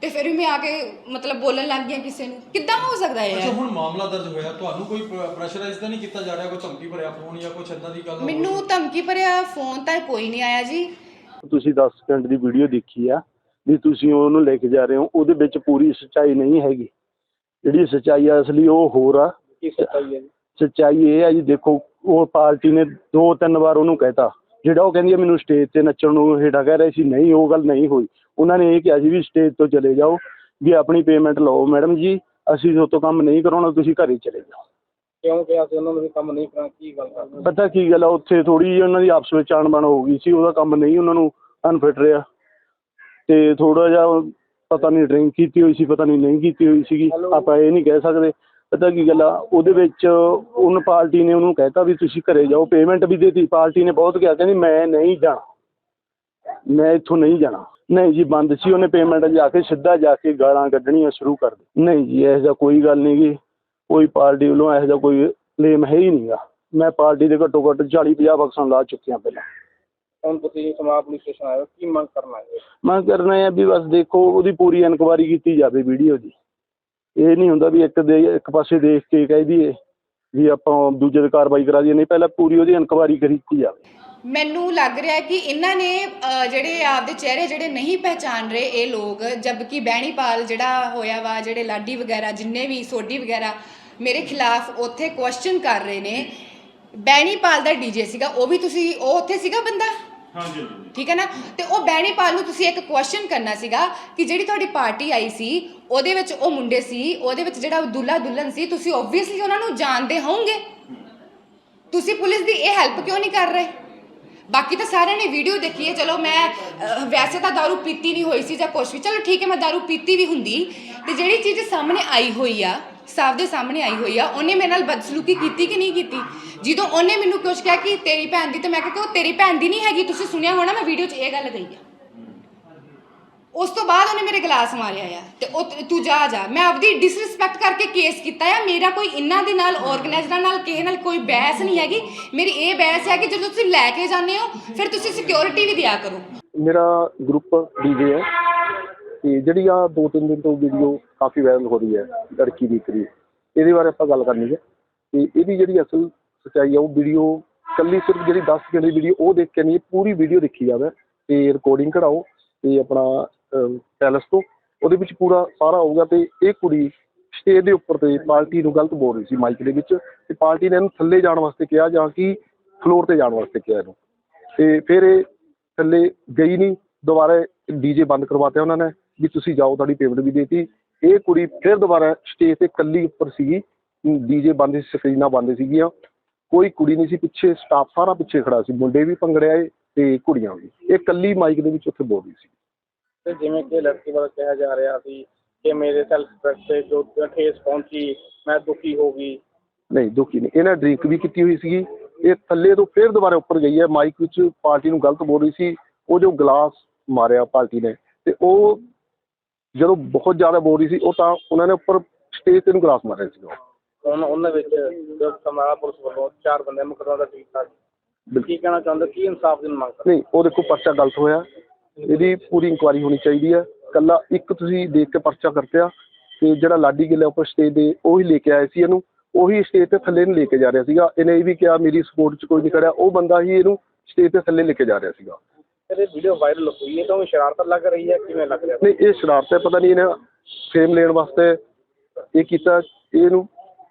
ਤੇ ਫਿਰ ਵੀ ਮੈਂ ਆ ਕੇ ਮਤਲਬ ਬੋਲਣ ਲੱਗ ਗਿਆ ਕਿਸੇ ਨੂੰ। ਕਿੱਦਾਂ ਹੋ ਸਕਦਾ ਹੈ ਅੱਛਾ ਯਾਰ? ਹੁਣ ਮਾਮਲਾ ਦਰਜ ਹੋਇਆ ਤੁਹਾਨੂੰ ਕੋਈ ਪ੍ਰੈਸ਼ਰਾਈਜ਼ ਤਾਂ ਨਹੀਂ ਕੀਤਾ ਜਾ ਰਿਹਾ ਕੋਈ ਧਮਕੀ ਭਰਿਆ ਫੋਨ ਜਾਂ ਕੁਛ ਏਦਾਂ ਦੀ ਗੱਲ? ਮੈਨੂੰ ਧਮਕੀ ਭਰਿਆ ਫੋਨ ਤਾਂ ਕੋਈ ਨਹੀਂ ਆਇਆ ਜੀ। ਤੁਸੀਂ 10 ਸਕਿੰਟ ਦੀ ਵੀਡੀਓ ਦੇਖੀ ਆ। ਵੀ ਤੁਸੀਂ ਉਹਨੂੰ ਲੈ ਕੇ ਜਾ ਰਹੇ ਹੋ ਉਹਦੇ ਵਿੱਚ ਪੂਰੀ ਸੱਚਾਈ ਨਹੀਂ ਹੈਗੀ। ਜਿਹੜੀ ਸੱਚਾਈ ਆ ਅਸਲੀ ਉਹ ਹੋਰ ਆ। ਕੀ ਸੱਚਾਈ ਹੈ ਜੀ? ਸੱਚਾਈ ਇਹ ਆ ਜੀ ਦੇਖੋ ਉਹ ਪਾਰਟੀ ਨੇ ਦੋ ਤਿੰਨ ਵਾਰ ਉਹਨੂੰ ਕਹਿਤਾ। ਜਿਹੜਾ ਉਹ ਕਹਿੰਦੀ ਆ ਮੈਨੂੰ ਸਟੇਜ ਤੇ ਨੱਚਣ ਨੂੰ ਹੇਠਾਂ ਕਹਿ ਰਹੇ ਸੀ ਨਹੀਂ ਉਹ ਗੱਲ ਨਹੀਂ ਹੋਈ। ਉਹਨਾਂ ਨੇ ਇਹ ਕਿਹਾ ਸੀ ਵੀ ਸਟੇਜ ਤੋਂ ਚਲੇ ਜਾਓ ਵੀ ਆਪਣੀ ਪੇਮੈਂਟ ਲਓ। ਮੈਡਮ ਜੀ ਅਸੀਂ ਤੁਹਾਡੇ ਤੋਂ ਕੰਮ ਨਹੀਂ ਕਰਾਉਣਾ ਤੁਸੀਂ ਘਰੇ ਚਲੇ ਜਾਓ। ਕਿਉਂ ਕਿਹਾ ਸੀ ਉਹਨਾਂ ਨੂੰ ਵੀ ਕੰਮ ਨਹੀਂ ਕਰਾਂ ਕੀ ਗੱਲ ਕਰਦੇ ਪਤਾ ਕੀ ਗੱਲ ਆ ਉੱਥੇ ਥੋੜੀ ਜਿਹੀ ਉਹਨਾਂ ਦੀ ਆਪਸ ਵਿੱਚ ਅਣਬਣ ਹੋ ਗਈ ਸੀ ਉਹਦਾ ਕੰਮ ਨਹੀਂ ਉਹਨਾਂ ਨੂੰ ਅਨਫਿਟ ਰਿਹਾ। ਤੇ ਥੋੜਾ ਜਿਹਾ ਪਤਾ ਨਹੀਂ ਡਰਿੰਕ ਕੀਤੀ ਹੋਈ ਸੀ ਪਤਾ ਨਹੀਂ ਨਹੀਂ ਕੀਤੀ ਹੋਈ ਸੀਗੀ। ਆਪਾਂ ਇਹ ਨਹੀਂ ਕਹਿ ਸਕਦੇ। ਪਤਾ ਕੀ ਗੱਲ ਆ ਉਹਦੇ ਵਿੱਚ ਉਹਨ ਪਾਰਟੀ ਨੇ ਉਹਨੂੰ ਕਹਿਤਾ ਵੀ ਤੁਸੀਂ ਘਰੇ ਜਾਓ ਪੇਮੈਂਟ ਵੀ ਦੇਤੀ। ਪਾਰਟੀ ਨੇ ਬਹੁਤ ਕਿਹਾ ਕਹਿੰਦੀ ਮੈਂ ਨਹੀਂ ਜਾਣਾ। ਮੈਂ ਇੱਥੋਂ ਨਹੀਂ ਜਾਣਾ। ਨਹੀਂ ਜੀ ਬੰਦ ਸੀ ਉਹਨੇ ਪੇਮੈਂਟ ਜਾ ਕੇ ਸਿੱਧਾ ਜਾ ਕੇ ਗਾਲਾਂ ਕੱਢਣੀਆਂ ਸ਼ੁਰੂ ਕਰ ਦਿੱਤੀ ਨਹੀਂ ਜੀ ਇਹੋ ਜਿਹਾ ਕੋਈ ਗੱਲ ਨਹੀਂ ਗੀ। ਕੋਈ ਪਾਰਟੀ ਵੱਲੋਂ ਇਹੋ ਜਿਹਾ ਕੋਈ ਕਲੇਮ ਹੈ ਹੀ ਨਹੀਂਗਾ ਮੈਂ ਪਾਰਟੀ ਦੇ ਘੱਟੋ ਘੱਟ 40 50 ਬਕਸਾਂ ਲਾ ਚੁੱਕਿਆ ਪਹਿਲਾਂ। ਹੁਣ ਤੁਸੀਂ ਸਮਾਜ ਪੁਲਿਸ ਸਟੇਸ਼ਨ ਆਏ ਹੋ ਕੀ ਮੰਗ ਕਰਨਾ ਹੈ? ਮੈਂ ਕਰਨਾ ਹੈ ਵੀ ਬਸ ਦੇਖੋ ਉਹਦੀ ਪੂਰੀ ਇਨਕੁਆਇਰੀ ਕੀਤੀ ਜਾਵੇ ਵੀਡੀਓ ਦੀ ਇਹ ਨਹੀਂ ਹੁੰਦਾ ਵੀ ਇੱਕ ਦੇ ਇੱਕ ਪਾਸੇ ਦੇਖ ਕੇ ਕਹਿ ਦਈਏ ਵੀ ਆਪਾਂ ਦੂਜੇ ਤੇ ਕਾਰਵਾਈ ਕਰਾ ਦਈਏ। ਨਹੀਂ ਪਹਿਲਾਂ ਪੂਰੀ ਉਹਦੀ ਇਨਕੁਆਇਰੀ ਕੀਤੀ ਜਾਵੇ। ਮੈਨੂੰ ਲੱਗ ਰਿਹਾ ਕਿ ਇਹਨਾਂ ਨੇ ਅਹ, ਜਿਹੜੇ ਆਪਦੇ ਚਿਹਰੇ ਜਿਹੜੇ ਨਹੀਂ ਪਹਿਚਾਨ ਰਹੇ ਇਹ ਲੋਕ ਜਦਕਿ ਬਹਿਣੀਪਾਲ ਜਿਹੜਾ ਹੋਇਆ ਵਾ ਜਿਹੜੇ ਲਾਡੀ ਵਗੈਰਾ ਜਿੰਨੇ ਵੀ ਸੋਢੀ ਵਗੈਰਾ ਮੇਰੇ ਖਿਲਾਫ ਉੱਥੇ ਕੁਐਸਚਨ ਕਰ ਰਹੇ ਨੇ ਬਹਿਣੀਪਾਲ ਦਾ ਡੀਜੇ ਸੀਗਾ ਉਹ ਵੀ ਤੁਸੀਂ ਉਹ ਉੱਥੇ ਸੀਗਾ ਬੰਦਾ? ਹਾਂਜੀ ਹਾਂਜੀ ਠੀਕ ਹੈ ਨਾ ਤੇ ਉਹ ਬਹਿਣੀਪਾਲ ਨੂੰ ਤੁਸੀਂ ਇੱਕ ਕੁਐਸਚਨ ਕਰਨਾ ਸੀਗਾ ਕਿ ਜਿਹੜੀ ਤੁਹਾਡੀ ਪਾਰਟੀ ਆਈ ਸੀ ਉਹਦੇ ਵਿੱਚ ਉਹ ਮੁੰਡੇ ਸੀ ਉਹਦੇ ਵਿੱਚ ਜਿਹੜਾ ਦੁੱਲਾ ਦੁਲਹਨ ਸੀ ਤੁਸੀਂ ਓਬਵੀਅਸਲੀ ਉਹਨਾਂ ਨੂੰ ਜਾਣਦੇ ਹੋਵੋਗੇ ਤੁਸੀਂ ਪੁਲਿਸ ਦੀ ਇਹ ਹੈਲਪ ਕਿਉਂ ਨਹੀਂ ਕਰ ਰਹੇ ਬਾਕੀ ਤਾਂ ਸਾਰਿਆਂ ਨੇ ਵੀਡੀਓ ਦੇਖੀ ਹੈ ਚਲੋ ਮੈਂ ਅਹ, ਵੈਸੇ ਤਾਂ दारू ਪੀਤੀ ਨਹੀਂ ਹੋਈ ਸੀ ਜਾਂ ਕੁਛ ਵੀ ਚਲੋ ਠੀਕ ਹੈ ਮੈਂ दारू ਪੀਤੀ ਵੀ ਹੁੰਦੀ ਤੇ ਜਿਹੜੀ ਚੀਜ਼ ਸਾਹਮਣੇ ਆਈ ਹੋਈ ਆ ਸਾਫ਼ ਦੇ ਸਾਹਮਣੇ ਆਈ ਹੋਈ ਆ। ਉਹਨੇ ਮੇਰੇ ਨਾਲ ਬਦਸਲੂਕੀ ਕੀਤੀ ਕਿ ਨਹੀਂ ਕੀਤੀ? ਜਦੋਂ ਉਹਨੇ ਮੈਨੂੰ ਕੁਛ ਕਿਹਾ ਕਿ ਤੇਰੀ ਭੈਣ ਦੀ, ਤੇ ਮੈਂ ਕਿਹਾ ਕਿ ਉਹ ਤੇਰੀ ਭੈਣ ਦੀ ਨਹੀਂ ਹੈਗੀ, ਤੁਸੀਂ ਸੁਣਿਆ ਹੋਣਾ, ਮੈਂ ਵੀਡੀਓ 'ਚ ਇਹ ਗੱਲ ਕਹੀ ਆ। ਉਸ ਤੋਂ ਬਾਅਦ ਉਹਨੇ ਮੇਰੇ ਗਲਾਸ ਮਾਰਿਆ ਆ, ਤੇ ਉਹ ਤੂੰ ਜਾ ਜਾ। ਮੈਂ ਆਪਦੀ ਡਿਸਰਿਸਪੈਕਟ ਕਰਕੇ ਕੇਸ ਕੀਤਾ ਆ। ਮੇਰਾ ਕੋਈ ਇਹਨਾਂ ਦੇ ਨਾਲ ਆਰਗੇਨਾਈਜ਼ਰਾਂ ਨਾਲ ਕਿਸੇ ਨਾਲ ਕੋਈ ਬਹਿਸ ਨਹੀਂ ਹੈਗੀ। ਮੇਰੀ ਇਹ ਬਹਿਸ ਹੈ ਕਿ ਜਦੋਂ ਤੁਸੀਂ ਲੈ ਕੇ ਜਾਂਦੇ ਹੋ, ਫਿਰ ਤੁਸੀਂ ਸਿਕਿਉਰਿਟੀ ਵੀ ਦਿਆ ਕਰੋ। ਮੇਰਾ ਗਰੁੱਪ ਡੀਜੇ ਹੈ। ਤੇ ਜਿਹੜੀ ਆ ਦੋ ਤਿੰਨ ਦਿਨ ਤੋਂ ਵੀਡੀਓ ਕਾਫੀ ਵਾਇਰਲ ਹੋ ਰਹੀ ਹੈ ਲੜਕੀ ਦੀ ਕਰੀ ਇਹਦੇ ਬਾਰੇ ਆਪਾਂ ਗੱਲ ਕਰਨੀ ਹੈ। ਤੇ ਇਹਦੀ ਜਿਹੜੀ ਅਸਲ ਸੱਚਾਈ ਆ, ਉਹ ਵੀਡੀਓ ਕੱਲੀ ਸਿਰਫ ਜਿਹੜੀ 10 ਸਕਿੰਟ ਦੀ ਵੀਡੀਓ ਉਹ ਦੇਖ ਕੇ ਨਹੀਂ, ਪੂਰੀ ਵੀਡੀਓ ਦੇਖੀ ਜਾਵੇ। ਤੇ ਰਿਕਾਰਡਿੰਗ ਕਢਾਓ ਤੇ ਆਪਣਾ ਪੈਲਸ ਤੋਂ। ਉਹਦੇ ਵਿੱਚ ਪੂਰਾ ਸਾਰਾ ਆਊਗਾ ਤੇ ਇਹ ਕੁੜੀ ਸਟੇਜ ਦੇ ਉੱਪਰ ਤੇ ਪਾਰਟੀ ਨੂੰ ਗਲਤ ਬੋਲ ਰਹੀ ਸੀ ਮਾਈਕ ਦੇ ਵਿੱਚ। ਤੇ ਪਾਰਟੀ ਨੇ ਇਹਨੂੰ ਥੱਲੇ ਜਾਣ ਵਾਸਤੇ ਕਿਹਾ ਜਾਂ ਕਿ ਫਲੋਰ ਤੇ ਜਾਣ ਵਾਸਤੇ ਕਿਹਾ ਇਹਨੂੰ। ਤੇ ਫਿਰ ਇਹ ਥੱਲੇ ਗਈ ਨਹੀਂ, ਦੁਬਾਰਾ ਡੀਜੇ ਬੰਦ ਕਰਵਾਤੇ ਉਹਨਾਂ ਨੇ। ਵੀ ਤੁਸੀਂ ਜਾਓ ਤੁਹਾਡੀ ਪੇਮੈਂਟ ਵੀ ਦੇਤੀ। ਇਹ ਕੁੜੀ ਫਿਰ ਦੁਬਾਰਾ ਸਟੇਜ ਤੇ ਇਕੱਲੀ ਉੱਪਰ ਸੀਗੀ। ਡੀਜੇ ਬੰਦ ਸੀ ਸਕਰੀਨਾਂ ਬੰਦ ਸੀਗੀਆਂ ਕੋਈ ਕੁੜੀ ਨਹੀਂ ਸੀ ਪਿੱਛੇ ਸਟਾਫ ਸਾਰਾ ਪਿੱਛੇ ਖੜਾ ਸੀ। ਮੁੰਡੇ ਵੀ ਭੰਗੜੇ ਆਏ ਤੇ ਕੁੜੀਆਂ ਵੀ। ਇਹ ਇਕੱਲੀ ਮਾਈਕ ਦੇ ਵਿੱਚ ਉੱਥੇ ਬੋਲ ਰਹੀ ਸੀ। ਤੇ ਜਿਵੇਂ ਕਿ ਲੜਕੀ ਵੱਲੋਂ ਕਿਹਾ ਜਾ ਰਿਹਾ ਸੀ ਕਿ ਮੇਰੇ ਸੈਲਫ ਰਿਸਪੈਕਟ ਤੇ ਜੋ ਠੇਸ ਪਹੁੰਚੀ ਮੈਂ ਦੁਖੀ ਹੋ ਗਈ। ਨਹੀਂ ਦੁਖੀ ਨਹੀਂ। ਇਹਨਾਂ ਡਰਿੰਕ ਵੀ ਕੀਤੀ ਹੋਈ ਸੀਗੀ। ਇਹ ਥੱਲੇ ਤੋਂ ਫਿਰ ਦੁਬਾਰਾ ਉੱਪਰ ਗਈ ਹੈ। ਮਾਈਕ ਵਿੱਚ ਪਾਰਟੀ ਨੂੰ ਗਲਤ ਬੋਲ ਰਹੀ ਸੀ। ਉਹ ਜੋ ਗਲਾਸ ਮਾਰਿਆ ਪਾਰਟੀ ਨੇ ਤੇ ਉਹ ਜਦੋਂ ਬਹੁਤ ਜ਼ਿਆਦਾ ਬੋਲ ਰਹੀ ਸੀ ਉਹ ਤਾਂ ਉਹਨਾਂ ਨੇ ਉੱਪਰ ਸਟੇਜ ਤੇ ਨੂੰ ਗਲਾਸ ਮਾਰਿਆ ਸੀ ਹੁਣ ਉਹਨਾਂ ਵਿੱਚ ਸਮਾਰਾ ਪੁਲਿਸ ਵੱਲੋਂ ਚਾਰ ਬੰਦੇ ਮੁਕੱਦਮਾ ਦਾ ਕੀਤਾ ਕੀ ਕਹਿਣਾ ਚਾਹੁੰਦੇ ਕੀ ਇਨਸਾਫ ਦੀ ਮੰਗ ਕਰਦੇ ਨਹੀਂ ਉਹ ਦੇਖੋ ਪਰਚਾ ਗਲਤ ਹੋਇਆ। ਇਹਦੀ ਪੂਰੀ ਇਨਕੁਆਇਰੀ ਹੋਣੀ ਚਾਹੀਦੀ ਹੈ। ਕੱਲਾ ਇੱਕ ਤੁਸੀਂ ਦੇਖ ਕੇ ਪਰਚਾ ਕਰਤਿਆ ਤੇ ਜਿਹੜਾ ਲਾਡੀ ਗਿੱਲ ਉੱਪਰ ਸਟੇਜ ਦੇ ਉਹ ਹੀ ਲੈ ਕੇ ਆਏ ਸੀ ਇਹਨੂੰ। ਉਹੀ ਸਟੇਜ ਤੇ ਥੱਲੇ ਨੂੰ ਲੈ ਕੇ ਜਾ ਰਿਹਾ ਸੀਗਾ। ਇਹਨੇ ਇਹ ਵੀ ਕਿਹਾ ਮੇਰੀ ਸਪੋਰਟ 'ਚ ਕੋਈ ਨਹੀਂ ਖੜਿਆ। ਉਹ ਬੰਦਾ ਹੀ ਇਹਨੂੰ ਸਟੇਜ ਤੇ ਥੱਲੇ ਲੈ ਕੇ ਜਾ ਰਿਹਾ ਸੀਗਾ। ਇਹ ਵੀਡੀਓ ਵਾਇਰਲ ਹੋਈ ਹੈ ਤਾਂ ਉਹ ਸ਼ਰਾਰਤ ਲੱਗ ਰਹੀ ਹੈ ਕਿਵੇਂ ਲੱਗ ਰਿਹਾ? ਨਹੀਂ ਇਹ ਸ਼ਰਾਰਤ ਹੈ ਪਤਾ ਨਹੀਂ ਇਹਨੇ ਫੇਮ ਲੈਣ ਵਾਸਤੇ ਇਹ ਕੀਤਾ ਇਹਨੂੰ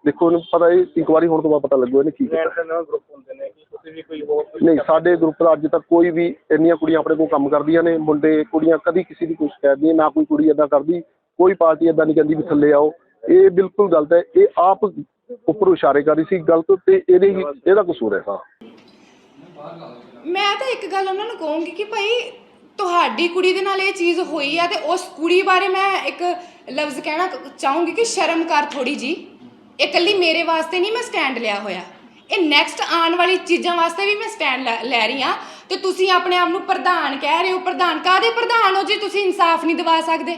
ਦੇਖੋ ਇਹਨੂੰ ਪਤਾ ਇਹ ਇਨਕੁਆਇਰੀ ਹੋਣ ਤੋਂ ਬਾਅਦ ਪਤਾ ਲੱਗੂ ਇਹਨੇ ਕੀ ਕੀਤਾ। ਇੰਟਰਨੈਸ਼ਨਲ ਗਰੁੱਪ ਹੁੰਦੇ ਨੇ ਕਿ ਤੁਸੀਂ ਵੀ ਕੋਈ ਹੋਰ ਨਹੀਂ ਸਾਡੇ ਗਰੁੱਪ ਦਾ ਅੱਜ ਤੱਕ ਕੋਈ ਵੀ ਇੰਨੀਆਂ ਕੁੜੀਆਂ ਆਪਣੇ ਕੋਲ ਕੰਮ ਕਰਦੀਆਂ ਨੇ ਮੁੰਡੇ ਕੁੜੀਆਂ ਕਦੀ ਕਿਸੇ ਦੀ ਕੋਈ ਸ਼ਿਕਾਇਤ ਨਹੀਂ ਨਾ ਕੋਈ ਕੁੜੀ ਇਦਾਂ ਕਰਦੀ ਕੋਈ ਪਾਰਟੀ ਇਦਾਂ ਨਹੀਂ ਕਹਿੰਦੀ ਵੀ ਥੱਲੇ ਆਓ। ਇਹ ਬਿਲਕੁਲ ਗਲਤ ਹੈ ਇਹ ਆਪ ਉੱਪਰੋਂ ਇਸ਼ਾਰੇ ਕਰ ਰਹੀ ਸੀ ਗਲਤ ਤੇ ਇਹਦੇ ਹੀ ਇਹਦਾ ਕਸੂਰ ਹੈ ਸਾਰਾ ਮੈਂ ਤਾਂ ਇੱਕ ਗੱਲ ਉਹਨਾਂ ਨੂੰ ਕਹੂੰਗੀ ਕਿ ਭਾਈ ਤੁਹਾਡੀ ਕੁੜੀ ਦੇ ਨਾਲ ਇਹ ਚੀਜ਼ ਹੋਈ ਆ ਤੇ ਉਸ ਕੁੜੀ ਬਾਰੇ ਮੈਂ ਇੱਕ ਲਫ਼ਜ਼ ਕਹਿਣਾ ਚਾਹੂੰਗੀ ਕਿ ਸ਼ਰਮ ਕਰ ਥੋੜੀ ਜੀ। ਇਹ ਇਕੱਲੀ ਮੇਰੇ ਵਾਸਤੇ ਨਹੀਂ ਮੈਂ ਸਟੈਂਡ ਲਿਆ ਹੋਇਆ। ਇਹ ਨੈਕਸਟ ਆਉਣ ਵਾਲੀ ਚੀਜ਼ਾਂ ਵਾਸਤੇ ਵੀ ਮੈਂ ਸਟੈਂਡ ਲੈ ਰਹੀ ਹਾਂ। ਤੇ ਤੁਸੀਂ ਆਪਣੇ ਆਪ ਨੂੰ ਪ੍ਰਧਾਨ ਕਹਿ ਰਹੇ ਹੋ। ਪ੍ਰਧਾਨ ਕਾਦੇ ਪ੍ਰਧਾਨ ਹੋ ਜੀ? ਤੁਸੀਂ ਇਨਸਾਫ ਨਹੀਂ ਦਿਵਾ ਸਕਦੇ।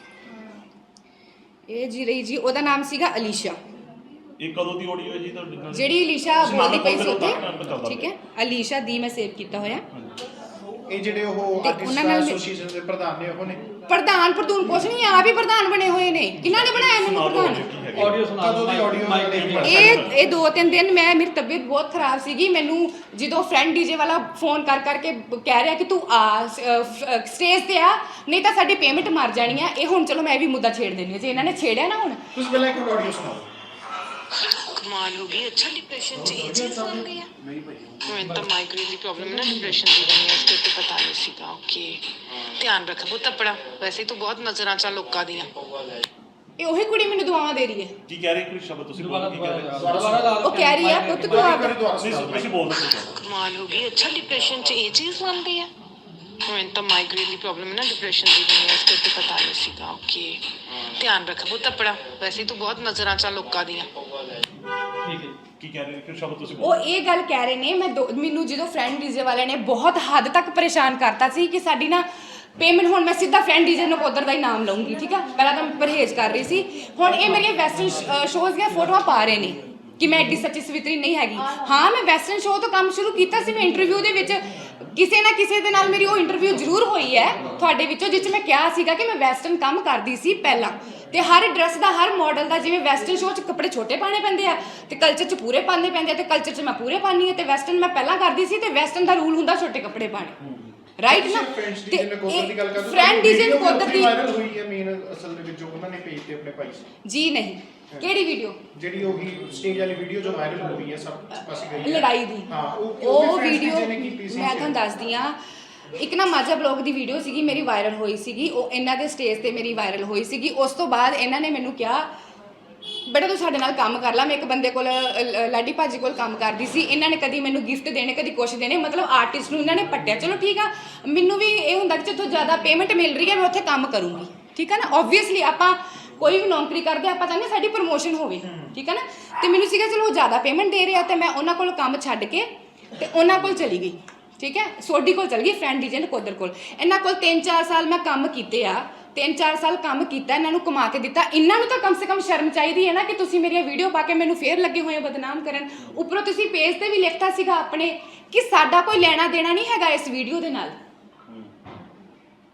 ਇਹ ਜੀ ਰਹੀ ਜੀ ਉਹਦਾ ਨਾਮ ਸੀਗਾ ਅਲੀਸ਼ਾ। ਇਹ ਕਦੋਂ ਦੀ ਆਡੀਓ ਹੈ ਜੀ ਤੁਹਾਡੇ ਨਾਲ? ਜਿਹੜੀ ਅਲੀਸ਼ਾ ਬੋਲਦੀ ਪਈ ਸੀ ਉੱਥੇ। ਠੀਕ ਹੈ। ਅਲੀਸ਼ਾ ਦੀ ਮੈਂ ਸੇਵ ਕੀਤਾ ਹੋਇਆ। ਇਹ ਜਿਹੜੇ ਉਹ ਆਰਟਿਸਟ ਐਸੋਸੀਏਸ਼ਨ ਦੇ ਪ੍ਰਧਾਨ ਨੇ ਉਹ ਨੇ? ਪ੍ਰਧਾਨ ਪ੍ਰਧੂਨ ਕੁਛ ਨਹੀਂ ਆਪ ਹੀ ਪ੍ਰਧਾਨ ਬਣੇ ਹੋਏ ਨੇ। ਕਿਹਨਾਂ ਨੇ ਬਣਾਇਆ ਇਹਨਾਂ ਨੂੰ ਪ੍ਰਧਾਨ ਆਡੀਓ ਸੁਣਾ ਕਦੋਂ ਦੀ ਹੈ? ਇਹ ਇਹ ਦੋ ਤਿੰਨ ਦਿਨ ਮੈਂ ਮੇਰੀ ਤਬੀਅਤ ਬਹੁਤ ਖਰਾਬ ਸੀਗੀ। ਮੈਨੂੰ ਜਦੋਂ ਫਰੈਂਡ ਡੀਜੇ ਵਾਲਾ ਫੋਨ ਕਰ ਕਰਕੇ ਕਹਿ ਰਿਹਾ ਕਿ ਤੂੰ ਆ ਸਟੇਜ ਤੇ ਆ ਨਹੀਂ ਤਾਂ ਸਾਡੀ ਪੇਮੈਂਟ ਮਰ ਜਾਣੀ ਆ। ਇਹ ਹੁਣ ਚਲੋ ਮੈਂ ਇਹ ਵੀ ਮੁੱਦਾ ਛੇੜ ਦੇਣੀ ਆ ਜੇ ਇਹਨਾਂ ਨੇ ਛੇੜਿਆ ਨਾ ਹੁਣ। ਤੁਸੀਂ ਪਹਿਲਾਂ ਇੱਕ ਆਡੀਓ ਸੁਣਾਓ। ਕਮਾਲ ਹੋ ਗਈ। ਅੱਛਾ ਡਿਪਰੈਸ਼ਨ ਚ ਇਹ ਚੀਜ਼ ਬਣ ਗਈ ਹੈ ਮੈਨੂੰ ਤਾਂ ਮਾਈਗ੍ਰੇਨ ਦੀ ਪ੍ਰੋਬਲਮ ਨਾ ਡਿਪਰੈਸ਼ਨ ਦੀ ਬਣੀ ਹੈ ਇਸ ਕਰਕੇ ਪਤਾ ਨਹੀਂ ਸੀਗਾ। ਓਕੇ ਧਿਆਨ ਰੱਖ ਬਹੁਤ ਆਪਣਾ ਵੈਸੇ ਤੂੰ ਬਹੁਤ ਨਜ਼ਰਾਂ ਚ ਆ ਲੋਕਾਂ ਦੀਆਂ। ਇਹ ਉਹੀ ਕੁੜੀ ਮੈਨੂੰ ਦੁਆਵਾਂ ਦੇ ਰਹੀ ਹੈ। ਕੀ ਕਹਿ ਰਹੇ ਕੋਈ ਸ਼ਬਦ? ਤੁਸੀਂ ਬੋਲੋ ਕੀ ਕਹਿ ਰਹੇ ਉਹ ਕਹਿ ਰਹੀ ਆ ਪੁੱਤ ਤੂੰ ਆਪ ਨਹੀਂ ਤੁਸੀਂ ਬੋਲ ਸਕਦੇ ਕਮਾਲ ਹੋ ਗਈ ਅੱਛਾ ਡਿਪਰੈਸ਼ਨ ਚ ਇਹ ਚੀਜ਼ ਬਣ ਗਈ ਹੈ। ਮੈਨੂੰ ਤਾਂ ਮਾਈਗ੍ਰੇਨ ਦੀ ਪ੍ਰੋਬਲਮ ਹੈ ਨਾ ਡਿਪਰੈਸ਼ਨ ਦੀ ਬਣੀ ਹੈ ਇਸ ਕਰਕੇ ਪਤਾ ਨਹੀਂ ਸੀਗਾ ਓਕੇ ਧਿਆਨ ਰੱਖ ਬਹੁਤ ਆਪਣਾ ਵੈਸੇ ਤੂੰ ਬਹੁਤ ਨਜ਼ਰਾਂ ਚ ਆ ਲੋਕਾਂ ਦੀਆਂ। ਠੀਕ ਹੈ। ਕੀ ਕਹਿ ਰਹੇ ਕੋਈ ਸ਼ਬਦ ਤੁਸੀਂ ਉਹ ਬੋਲੋ। ਇਹ ਗੱਲ ਕਹਿ ਰਹੇ ਨੇ ਮੈਂ ਦੋ- ਮੈਨੂੰ ਜਦੋਂ ਫਰੈਂਡ ਡੀਜੇ ਵਾਲੇ ਨੇ ਬਹੁਤ ਹੱਦ ਤੱਕ ਪਰੇਸ਼ਾਨ ਕਰਤਾ ਸੀ ਕਿ ਸਾਡੀ ਨਾ ਪੇਮੈਂਟ ਹੁਣ ਮੈਂ ਸਿੱਧਾ ਫਰੈਂਡ ਡੀਜੇ ਨਕੋਦਰ ਦਾ ਹੀ ਨਾਮ ਲਵਾਂਗੀ ਠੀਕ ਆ? ਪਹਿਲਾਂ ਤਾਂ ਮੈਂ ਪਰਹੇਜ਼ ਕਰ ਰਹੀ ਸੀ। ਹੁਣ ਇਹ ਮੇਰੀਆਂ ਵੈਸਟਰਨ ਸ਼ੋਜ਼ ਦੀਆਂ ਫੋਟੋਆਂ ਪਾ ਰਹੇ ਨੇ ਕਿ ਮੈਂ ਐਡੀ ਸੱਚੀ ਸਵਿਤਰੀ ਨਹੀਂ ਹੈਗੀ। ਹਾਂ, ਮੈਂ ਵੈਸਟਰਨ ਸ਼ੋਅ ਤੋਂ ਕੰਮ ਸ਼ੁਰੂ ਕੀਤਾ ਸੀ, ਮੈਂ ਇੰਟਰਵਿਊ ਦੇ ਵਿੱਚ ਕਿਸੇ ਨਾ ਕਿਸੇ ਦੇ ਨਾਲ ਮੇਰੀ ਉਹ ਇੰਟਰਵਿਊ ਜ਼ਰੂਰ ਹੋਈ ਹੈ ਤੁਹਾਡੇ ਵਿੱਚੋਂ, ਜਿਸ 'ਚ ਮੈਂ ਕਿਹਾ ਸੀਗਾ ਕਿ ਮੈਂ ਵੈਸਟਰਨ ਕੰਮ ਕਰਦੀ ਸੀ ਪਹਿਲਾਂ। ਤੇ ਹਰ ਡਰੈਸ ਦਾ, ਹਰ ਮਾਡਲ ਦਾ, ਜਿਵੇਂ ਵੈਸਟਰਨ ਸ਼ੋਅ 'ਚ ਕੱਪੜੇ ਛੋਟੇ ਪਾਣੇ ਪੈਂਦੇ ਆ ਤੇ ਕਲਚਰ 'ਚ ਪੂਰੇ ਪਾਣੇ ਪੈਂਦੇ ਆ ਤੇ ਕਲਚਰ 'ਚ ਮੈਂ ਪੂਰੇ ਪਾਣੀ ਆ ਤੇ ਵੈਸਟਰਨ ਮੈਂ ਪਹਿਲਾਂ ਕਰਦੀ ਸੀ ਤੇ ਵੈਸਟਰਨ ਦਾ ਰੂਲ ਹੁੰਦਾ ਛੋਟੇ ਕੱਪੜੇ ਪਾਣੇ ਰਾਈਟ ਨਾ ਫਰੈਂਡਸ ਦੀ ਜਿਹਨੇ ਕੋਦਰ ਦੀ ਗੱਲ ਕਰਦੇ ਫਰੈਂਡ ਡੀਜ਼ੇ ਨੂੰ ਕੋਦਰ ਦੀ ਵਾਇਰਲ ਹੋਈ ਹੈ ਮੇਨ ਅਸਲ ਦੇ ਵਿੱਚ ਜੋ ਉਹਨਾਂ ਨੇ ਪੇਜ ਤੇ ਆਪਣੇ ਪਾਈ ਸੀ ਜੀ ਨਹੀਂ ਕਿਹੜੀ ਵੀਡੀਓ ਜਿਹੜੀ ਉਹ ਸਟੇਜ ਵਾਲੀ ਵੀਡੀਓ ਜੋ ਵਾਇਰਲ ਹੋ ਰਹੀ ਹੈ ਸਭ ਪਾਸੇ ਗਈ ਹੈ ਲੜਾਈ ਦੀ ਹਾਂ ਉਹ ਵੀਡੀਓ ਮੈਂ ਤੁਹਾਨੂੰ ਦੱਸਦੀ ਆ ਇੱਕ ਨਾ ਮਾਝਾ ਬਲੌਗ ਦੀ ਵੀਡੀਓ ਸੀਗੀ ਮੇਰੀ ਵਾਇਰਲ ਹੋਈ ਸੀਗੀ ਉਹ ਇਹਨਾਂ ਦੇ ਸਟੇਜ ਤੇ ਮੇਰੀ ਵਾਇਰਲ ਹੋਈ ਸੀਗੀ ਉਸ ਤੋਂ ਬਾਅਦ ਇਹਨਾਂ ਨੇ ਮੈਨੂੰ ਕਿਹਾ ਬੇਟਾ ਤੂੰ ਸਾਡੇ ਨਾਲ ਕੰਮ ਕਰ ਲੈ। ਮੈਂ ਇੱਕ ਬੰਦੇ ਕੋਲ ਅ, ਲ- ਲਾਡੀ ਭਾਜੀ ਕੋਲ ਕੰਮ ਕਰਦੀ ਸੀ। ਇਹਨਾਂ ਨੇ ਕਦੀ ਮੈਨੂੰ ਗਿਫਟ ਦੇਣੇ ਕਦੀ ਕੁਛ ਦੇਣੇ। ਮਤਲਬ ਆਰਟਿਸਟ ਨੂੰ ਇਹਨਾਂ ਨੇ ਪੱਟਿਆ। ਚਲੋ ਠੀਕ ਆ। ਮੈਨੂੰ ਵੀ ਇਹ ਹੁੰਦਾ ਕਿ ਜਿੱਥੋਂ ਜ਼ਿਆਦਾ ਪੇਮੈਂਟ ਮਿਲ ਰਹੀ ਹੈ ਮੈਂ ਉੱਥੇ ਕੰਮ ਕਰੂੰਗੀ। ਠੀਕ ਆ ਨਾ? ਆਬਵੀਅਸਲੀ ਆਪਾਂ ਕੋਈ ਵੀ ਨੌਕਰੀ ਕਰਦੇ ਆਪਾਂ ਚਾਹੁੰਦੇ ਹਾਂ ਸਾਡੀ ਪ੍ਰਮੋਸ਼ਨ ਹੋਵੇ। ਠੀਕ ਆ ਨਾ? ਤੇ ਮੈਨੂੰ ਸੀਗਾ ਚਲੋ ਉਹ ਜ਼ਿਆਦਾ ਪੇਮੈਂਟ ਦੇ ਰਿਹਾ ਤੇ ਮੈਂ ਉਹਨਾਂ ਕੋਲ ਕੰਮ ਛੱਡ ਕੇ ਤੇ ਉਹਨਾਂ ਕੋਲ ਚਲੀ ਗਈ। ਠੀਕ ਹੈ ਸੋਡੀ ਕੋਲ ਚਲ ਗਈ ਫਰੈਂਡ ਡੀਜੇ ਕੋਦਰ ਕੋਲ। ਇਹਨਾਂ ਕੋਲ 3-4 ਸਾਲ ਮੈਂ ਕੰਮ ਕੀਤੇ ਆ। 3-4 ਸਾਲ ਕੰਮ ਕੀਤਾ ਇਹਨਾਂ ਨੂੰ ਕਮਾ ਕੇ ਦਿੱਤਾ। ਇਹਨਾਂ ਨੂੰ ਤਾਂ ਕਮ ਸੇ ਕਮ ਸ਼ਰਮ ਚਾਹੀਦੀ ਹੈ ਨਾ ਕਿ ਤੁਸੀਂ ਮੇਰੀਆਂ ਵੀਡੀਓ ਪਾ ਕੇ ਮੈਨੂੰ ਫੇਰ ਲੱਗੇ ਹੋਏ ਬਦਨਾਮ ਕਰਨ। ਉੱਪਰੋਂ ਤੁਸੀਂ ਪੇਜ ਤੇ ਵੀ ਲਿਖਤਾ ਸੀਗਾ ਆਪਣੇ ਕਿ ਸਾਡਾ ਕੋਈ ਲੈਣਾ ਦੇਣਾ ਨਹੀਂ ਹੈਗਾ ਇਸ ਵੀਡੀਓ ਦੇ ਨਾਲ।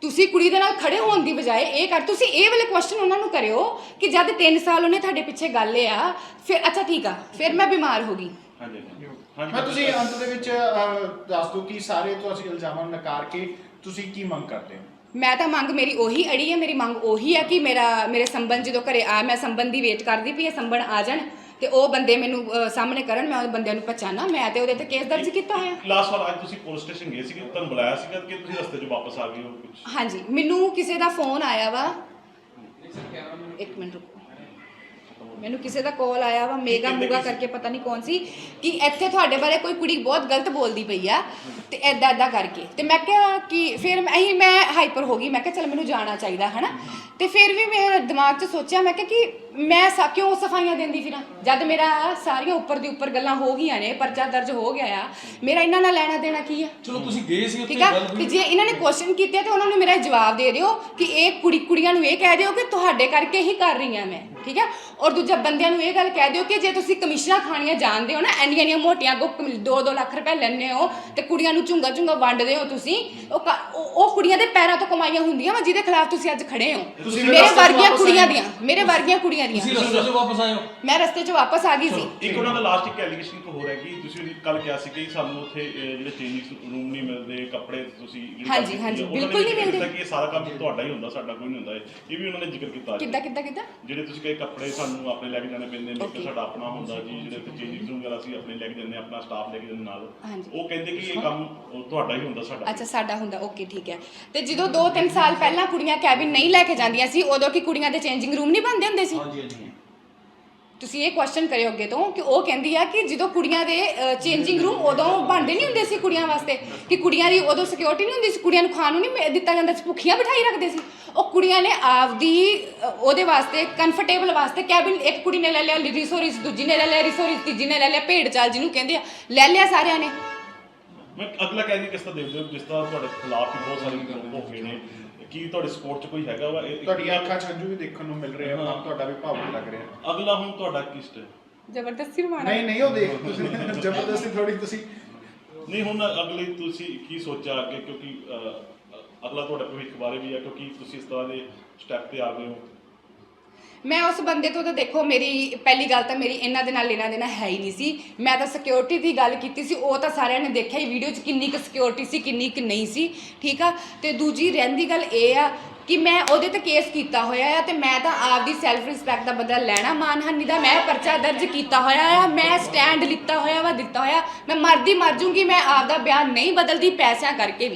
ਤੁਸੀਂ ਕੁੜੀ ਦੇ ਨਾਲ ਖੜੇ ਹੋਣ ਦੀ ਬਜਾਏ ਇਹ ਕਰ ਤੁਸੀਂ ਇਹ ਵਾਲੇ ਕੁਐਸਚਨ ਉਹਨਾਂ ਨੂੰ ਕਰਿਓ ਕਿ ਜਦ 3 ਸਾਲ ਉਹਨੇ ਤੁਹਾਡੇ ਪਿੱਛੇ ਗੱਲ ਆ ਫਿਰ ਅੱਛਾ ਠੀਕ ਆ ਫਿਰ ਮੈਂ ਬਿਮਾਰ ਹੋ ਗਈ। ਹਾਂਜੀ ਹਾਂਜੀ। ਮੈਂ ਤੁਸੀਂ ਅੰਤ ਦੇ ਵਿੱਚ ਅਹ, ਦੱਸ ਦਿਓ ਕਿ ਸਾਰੇ ਤੁਸੀਂ ਇਲਜ਼ਾਮਾਂ ਨੂੰ ਨਕਾਰ ਕੇ ਤੁਸੀਂ ਕੀ ਮੰਗ ਕਰਦੇ ਹੋ? ਮੈਂ ਤਾਂ ਮੰਗ ਮੇਰੀ ਉਹੀ ਅੜੀ ਹੈ ਮੇਰੀ ਮੰਗ ਉਹੀ ਹੈ ਕਿ ਮੇਰਾ ਮੇਰੇ ਸੰਬੰਧ ਜਦੋਂ ਘਰੇ ਆ ਮੈਂ ਸੰਬੰਧ ਦੀ ਵੇਟ ਕਰਦੀ ਪਈ ਇਹ ਸੰਬੰਧ ਆ ਜਾਣ ਤੇ ਉਹ ਬੰਦੇ ਮੈਨੂੰ ਅਹ, ਸਾਹਮਣੇ ਕਰਨ ਮੈਂ ਉਹ ਬੰਦਿਆਂ ਨੂੰ ਪਛਾਣਾ ਮੈਂ ਤੇ ਉਹਦੇ ਤੇ ਕੇਸ ਦਰਜ ਕੀਤਾ ਹੋਇਆ। ਲਾਸਟ ਵਾਰ ਅੱਜ ਤੁਸੀਂ ਪੁਲਿਸ ਸਟੇਸ਼ਨ ਗਏ ਸੀਗੇ ਤੁਹਾਨੂੰ ਬੁਲਾਇਆ ਸੀਗਾ ਕਿ ਤੁਸੀਂ ਰਸਤੇ 'ਚ ਵਾਪਸ ਆ ਗਏ ਹੋ ਕੁਝ ਹਾਂਜੀ ਮੈਨੂੰ ਕਿਸੇ ਦਾ ਫੋਨ ਆਇਆ ਵਾ। ਇੱਕ ਮਿੰਟ ਰੁਕੋ। ਮੈਨੂੰ ਕਿਸੇ ਦਾ ਕਾਲ ਆਇਆ ਵਾ ਮੇਗਾ ਮੂਗਾ ਕਰਕੇ ਪਤਾ ਨਹੀਂ ਕੌਣ ਸੀ ਕਿ ਇੱਥੇ ਤੁਹਾਡੇ ਬਾਰੇ ਕੋਈ ਕੁੜੀ ਬਹੁਤ ਗਲਤ ਬੋਲਦੀ ਪਈ ਆ ਤੇ ਐਦਾਂ ਐਦਾਂ ਕਰਕੇ। ਤੇ ਮੈਂ ਕਿਹਾ ਕਿ ਫਿਰ ਮੈਂ ਹੀ ਮੈਂ ਹਾਈਪਰ ਹੋ ਗਈ ਮੈਂ ਕਿਹਾ ਚਲ ਮੈਨੂੰ ਜਾਣਾ ਚਾਹੀਦਾ ਹਨਾ? ਤੇ ਫਿਰ ਵੀ ਮੇਰੇ ਦਿਮਾਗ 'ਚ ਸੋਚਿਆ ਮੈਂ ਕਿਹਾ ਕਿ ਮੈਂ ਸਾ ਕਿਉਂ ਸਫਾਈਆਂ ਦਿੰਦੀ ਫਿਰਾਂ? ਜਦ ਮੇਰਾ ਸਾਰੀਆਂ ਉੱਪਰ ਦੀ ਉੱਪਰ ਗੱਲਾਂ ਹੋ ਗਈਆਂ ਨੇ ਪਰਚਾ ਦਰਜ ਹੋ ਗਿਆ ਆ ਮੇਰਾ ਇਹਨਾਂ ਨਾਲ ਲੈਣਾ ਦੇਣਾ ਕੀ ਆ? ਚਲੋ ਤੁਸੀਂ ਗਏ ਸੀ ਉੱਥੇ ਠੀਕ ਆ? ਗੱਲ ਤੇ ਹੋਈ। ਜੇ ਇਹਨਾਂ ਨੇ ਕੁਐਸਚਨ ਕੀਤੇ ਤੇ ਉਹਨਾਂ ਨੂੰ ਮੇਰਾ ਜਵਾਬ ਦੇ ਦਿਓ ਕਿ ਇਹ ਕੁੜੀ ਕੁੜੀਆਂ ਨੂੰ ਇਹ ਕਹਿ ਦਿਓ ਕਿ ਤੁਹਾਡੇ ਕਰਕੇ ਹੀ ਕਰ ਰਹੀ ਹਾਂ ਮੈਂ। ਠੀਕ ਹੈ ਔਰ ਦੂਜਾ ਬੰਦਿਆਂ ਨੂੰ ਇਹ ਗੱਲ ਕਹਿ ਦਿਓ ਕਿ ਜੇ ਤੁਸੀਂ ਕਮਿਸ਼ਨਾਂ ਖਾਣੀਆਂ ਜਾਣਦੇ ਹੋ ਨਾ ਇੰਨੀਆਂ ਇੰਨੀਆਂ ਮੋਟੀਆਂ ਗੋ 2-2 ਲੱਖ ਰੁਪਏ ਲੈਣੇ ਹੋ ਤੇ ਕੁੜੀਆਂ ਨੂੰ ਝੁੰਗਾ ਝੁੰਗਾ ਵੰਡਦੇ ਹੋ ਤੁਸੀਂ ਉਹ ਕ- ਉਹ ਉਹ ਕੁੜੀਆਂ ਦੇ ਪੈਰਾਂ ਤੋਂ ਕਮਾਈਆਂ ਹੁੰਦੀਆਂ ਵਾ ਜਿਹਦੇ ਖਿਲਾਫ ਤੁਸੀਂ ਅੱਜ ਖੜੇ ਹੋ ਤੁਸੀਂ ਮੇਰੇ ਰਸਤੇ 'ਚ ਵਰਗੀਆਂ ਵਾਪਸ ਕੁੜੀਆਂ ਆਏ। ਦੀਆਂ ਮੇਰੇ ਵਰਗੀਆਂ ਕੁੜੀਆਂ ਦੀਆਂ ਤੁਸੀਂ ਰਸਤੇ 'ਚ ਵਾਪਸ ਆਏ ਹੋ ਮੈਂ ਰਸਤੇ 'ਚ ਵਾਪਸ ਆ ਗਈ ਸੀ ਇੱਕ ਉਹਨਾਂ ਦਾ ਲਾਸਟ ਇੱਕ ਐਲੀਗੇਸ਼ਨ ਕੋ ਹੋ ਰਿਹਾ ਕਿ ਤੁਸੀਂ ਕੱਲ ਕਿਹਾ ਸੀ ਕਿ ਸਾਨੂੰ ਉੱਥੇ ਅਹ, ਜਿਹੜੇ ਚੇਂਜਿੰਗ ਰੂਮ ਨਹੀਂ ਮਿਲਦੇ ਕੱਪੜੇ ਤੁਸੀਂ ਜਿਹੜੇ ਹਾਂਜੀ, ਕੰਮ ਹਾਂਜੀ, ਕੀਤੇ, ਉਹਨਾਂ ਨੇ ਬਿਲਕੁਲ ਨਹੀਂ ਜ਼ਿਕਰ ਕੀਤਾ ਮਿਲਦੇ। ਕਿ ਇਹ ਸਾਰਾ ਕੰਮ ਤੁਹਾਡਾ ਹੀ ਹੁੰਦਾ ਸਾਡਾ ਕੋਈ ਨਹੀਂ ਹੁੰਦਾ ਇਹ ਇਹ ਵੀ ਉਹਨਾਂ ਨੇ ਜ਼ਿਕਰ ਕੀਤਾ ਅੱਜ। ਕਿੱਦਾਂ ਕਿੱਦਾਂ ਕਿੱਦਾਂ ਜਿਹੜੇ ਤੁਸੀਂ ਕਹੇ ਕੱਪੜੇ ਸਾਨੂੰ ਆਪਣੇ ਲੈ ਕੇ ਜਾਣੇ ਪੈਂਦੇ ਨੇ ਕਿ Okay. ਸਾਡਾ ਆਪਣਾ ਹੁੰਦਾ ਜੀ ਜਿਹੜੇ ਤੇ ਚੇਂਜਿੰਗ ਰੂਮ ਵਗੈਰਾ ਅਸੀਂ ਆਪਣੇ ਲੈ ਕੇ ਜਾਂਦੇ ਹਾਂ, ਆਪਣਾ ਸਟਾਫ ਲੈ ਕੇ ਜਾਂਦੇ ਨਾਲ। ਹਾਂਜੀ। ਉਹ ਕਹਿੰਦੇ ਕਿ ਇਹ ਕੰਮ ਉਹ ਤੁਹਾਡਾ ਹੀ ਹੁੰਦਾ ਸਾਡਾ ਅੱਛਾ ਸਾਡਾ ਹੁੰਦਾ ਓਕੇ ਠੀਕ ਹੈ। ਤੇ ਜਦੋਂ 2-3 ਸਾਲ ਪਹਿਲਾਂ ਕੁੜੀਆਂ ਕੈਬਿਨ ਨਹੀਂ ਲੈ ਕੇ ਜਾਂਦੀਆਂ ਸੀ ਉਦੋਂ ਕੀ ਕੁੜੀਆਂ ਦੇ ਚੇਂਜਿੰਗ ਰੂਮ ਨਹੀਂ ਬਣਦੇ ਹੁੰਦੇ ਸੀ? ਹਾਂਜੀ ਹਾਂਜੀ। ਤੁਸੀਂ ਇਹ ਕੁਐਸਚਨ ਕਰਿਓ ਅੱਗੇ ਤੋਂ ਕਿ ਉਹ ਕਹਿੰਦੀ ਆ ਕਿ ਜਦੋਂ ਕੁੜੀਆਂ ਦੇ ਚੇਂਜਿੰਗ ਰੂਮ ਉਦੋਂ ਬਣਦੇ ਨਹੀਂ ਹੁੰਦੇ ਸੀ ਕੁੜੀਆਂ ਵਾਸਤੇ? ਕਿ ਕੁੜੀਆਂ ਦੀ ਉਦੋਂ ਸਿਕਿਉਰਿਟੀ ਨਹੀਂ ਹੁੰਦੀ ਸੀ? ਕੁੜੀਆਂ ਨੂੰ ਖਾਣ ਨੂੰ ਨਹੀਂ ਮਿ- ਦਿੱਤਾ ਜਾਂਦਾ ਸੀ? ਭੁੱਖੀਆਂ ਬਿਠਾਈ ਰੱਖਦੇ ਸੀ? ਉਹ ਕੁੜੀਆਂ ਨੇ ਆਪਦੀ ਅ, ਉਹਦੇ ਵਾਸਤੇ ਕੰਫਰਟੇਬਲ ਵਾਸਤੇ ਕੈਬਿਨ ਇੱਕ ਕੁੜੀ ਨੇ ਲੈ ਲਿਆ ਰਿਸੋਰਿਸ ਦੂਜੀ ਨੇ ਲੈ ਲਿਆ ਰਿਸੋਰਿਸ ਤੀਜੀ ਨੇ ਲੈ ਲਿਆ ਭੇਡ ਚਾਲ ਜਿਹਨੂੰ ਕਹਿੰਦੇ ਆ ਲੈ ਲਿਆ ਸਾਰਿਆਂ ਨੇ। ਮੈਂ ਅਗਲਾ ਕਹਿੰਦੀ ਕਿਸ ਤਰ੍ਹਾਂ ਦੇਖਦੇ ਹੋ ਜਿਸ ਤਰ੍ਹਾਂ ਤੁਹਾਡੇ ਖਿਲਾਫ ਵੀ ਬਹੁਤ ਸਾਰੇ ਲੋਕ ਹੋ ਗਏ ਨੇ। ਕੀ ਤੁਹਾਡੇ ਸਪੋਰਟ 'ਚ ਕੋਈ ਹੈਗਾ ਵਾ? ਇਹ- ਤੁਹਾਡੀਆਂ ਅੱਖਾਂ 'ਚ ਹੰਝੂ ਵੀ ਦੇਖਣ ਨੂੰ ਮਿਲ ਰਹੇ ਆ ਮਨ ਤੁਹਾਡਾ ਵੀ ਭਾਵੁਕ ਲੱਗ ਰਿਹਾ। ਅਗਲਾ ਹੁਣ ਤੁਹਾਡਾ ਕੀ ਸਟੈਪ ਜ਼ਬਰਦਸਤੀ ਰਵਾਨਾ ਨਹੀਂ ਨਹੀਂ ਉਹ ਦੇਖ ਤੁਸੀਂ ਜ਼ਬਰਦਸਤੀ ਥੋੜੀ ਤੁਸੀਂ ਨਹੀਂ ਹੁਣ ਅਗਲੇ ਤੁਸੀਂ ਕੀ ਸੋਚਿਆ ਅੱਗੇ? ਕਿਉਂਕਿ ਅਹ, ਅਗਲਾ ਤੁਹਾਡਾ ਭਵਿੱਖ ਬਾਰੇ ਵੀ ਹੈ, ਕਿਉਂਕਿ ਤੁਸੀਂ ਇਸ ਤਰ੍ਹਾਂ ਦੇ ਸਟੈਪ ਤੇ ਆ ਗਏ ਹੋ। ਮੈਂ ਉਸ ਬੰਦੇ ਤੋਂ ਤਾਂ ਦੇਖੋ, ਮੇਰੀ ਪਹਿਲੀ ਗੱਲ ਤਾਂ ਮੇਰੀ ਇਹਨਾਂ ਦੇ ਨਾਲ ਲੈਣਾ ਦੇਣਾ ਹੈ ਹੀ ਨਹੀਂ ਸੀ। ਮੈਂ ਤਾਂ ਸਿਕਿਉਰਿਟੀ ਦੀ ਗੱਲ ਕੀਤੀ ਸੀ, ਉਹ ਤਾਂ ਸਾਰਿਆਂ ਨੇ ਦੇਖਿਆ ਹੀ ਵੀਡੀਓ 'ਚ ਕਿੰਨੀ ਕੁ ਸਿਕਿਉਰਿਟੀ ਸੀ, ਕਿੰਨੀ ਕੁ ਨਹੀਂ ਸੀ, ਠੀਕ ਆ? ਤੇ ਦੂਜੀ ਰਹਿੰਦੀ ਗੱਲ ਇਹ ਆ ਕਿ ਮੈਂ ਉਹਦੇ ਤੇ ਕੇਸ ਕੀਤਾ ਹੋਇਆ ਆ ਤੇ ਮੈਂ ਤਾਂ ਆਪਦੀ ਸੈਲਫ ਰਿਸਪੈਕਟ ਦਾ ਬਦਲਾ ਲੈਣਾ ਮਾਨਹਾਨੀ ਦਾ। ਮੈਂ ਪਰਚਾ ਦਰਜ ਕੀਤਾ ਹੋਇਆ ਆ, ਮੈਂ ਸਟੈਂਡ ਲਿੱਤਾ ਹੋਇਆ ਵਾ, ਦਿੱਤਾ ਹੋਇਆ। ਮੈਂ ਮਰਦੀ ਮਰ ਜੂੰਗੀ, ਮੈਂ ਆਪਦਾ ਬਿਆਨ ਨਹੀਂ ਬਦਲਦੀ, ਪੈਸਿਆਂ ਕਰਕੇ ਵੀ।